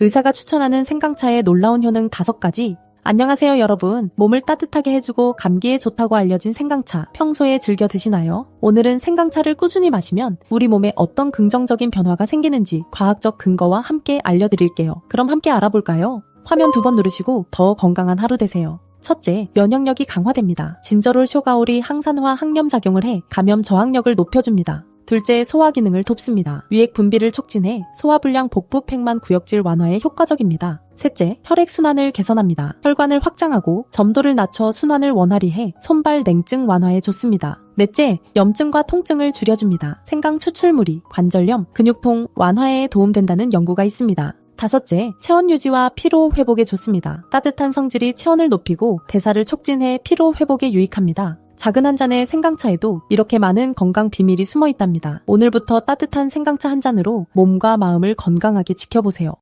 의사가 추천하는 생강차의 놀라운 효능 5가지. 안녕하세요 여러분. 몸을 따뜻하게 해주고 감기에 좋다고 알려진 생강차 평소에 즐겨 드시나요? 오늘은 생강차를 꾸준히 마시면 우리 몸에 어떤 긍정적인 변화가 생기는지 과학적 근거와 함께 알려드릴게요. 그럼 함께 알아볼까요? 화면 두 번 누르시고 더 건강한 하루 되세요. 첫째, 면역력이 강화됩니다. 진저롤 쇼가올이 항산화 항염 작용을 해 감염 저항력을 높여줍니다. 둘째, 소화 기능을 돕습니다. 위액 분비를 촉진해 소화불량 복부 팽만 구역질 완화에 효과적입니다. 셋째, 혈액 순환을 개선합니다. 혈관을 확장하고 점도를 낮춰 순환을 원활히 해 손발 냉증 완화에 좋습니다. 넷째, 염증과 통증을 줄여줍니다. 생강 추출물이 관절염, 근육통 완화에 도움된다는 연구가 있습니다. 다섯째, 체온 유지와 피로 회복에 좋습니다. 따뜻한 성질이 체온을 높이고 대사를 촉진해 피로 회복에 유익합니다. 작은 한 잔의 생강차에도 이렇게 많은 건강 비밀이 숨어 있답니다. 오늘부터 따뜻한 생강차 한 잔으로 몸과 마음을 건강하게 지켜보세요.